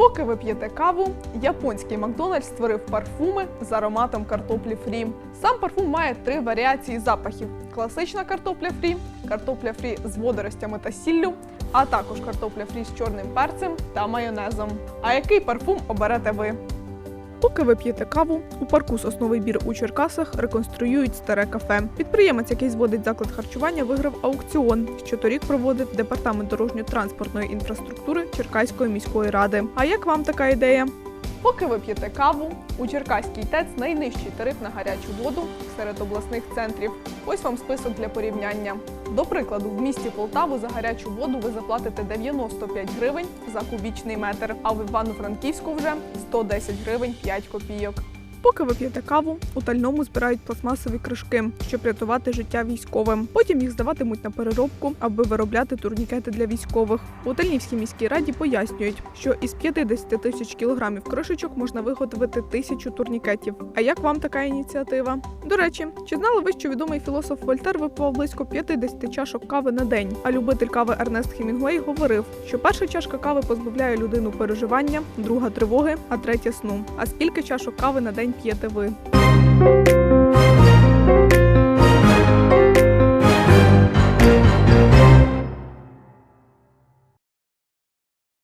Поки ви п'єте каву, японський Макдональдс створив парфуми з ароматом картоплі фрі. Сам парфум має три варіації запахів: класична картопля фрі, картопля фрі з водоростями та сіллю, а також картопля фрі з чорним перцем та майонезом. А який парфум оберете ви? Поки ви п'єте каву, у парку Сосновий бір у Черкасах реконструюють старе кафе. Підприємець, який зводить заклад харчування, виграв аукціон, що торік проводив департамент дорожньо-транспортної інфраструктури Черкаської міської ради. А як вам така ідея? Поки ви п'єте каву, у Черкаській ТЕЦ найнижчий тариф на гарячу воду серед обласних центрів. Ось вам список для порівняння. До прикладу, в місті Полтаву за гарячу воду ви заплатите 95 гривень за кубічний метр, а в Івано-Франківську вже 110 гривень 5 копійок. Поки ви п'єте каву, у тальному збирають пластмасові кришки, щоб рятувати життя військовим. Потім їх здаватимуть на переробку, аби виробляти турнікети для військових. У Тальнівській міській раді пояснюють, що із 50 тисяч кілограмів кришечок можна виготовити тисячу турнікетів. А як вам така ініціатива? До речі, чи знали ви, що відомий філософ Вольтер випивав близько 50 чашок кави на день? А любитель кави Ернест Хемінгуей говорив, що перша чашка кави позбавляє людину переживання, друга тривоги, а третя сну. А скільки чашок кави на день п'єте ви?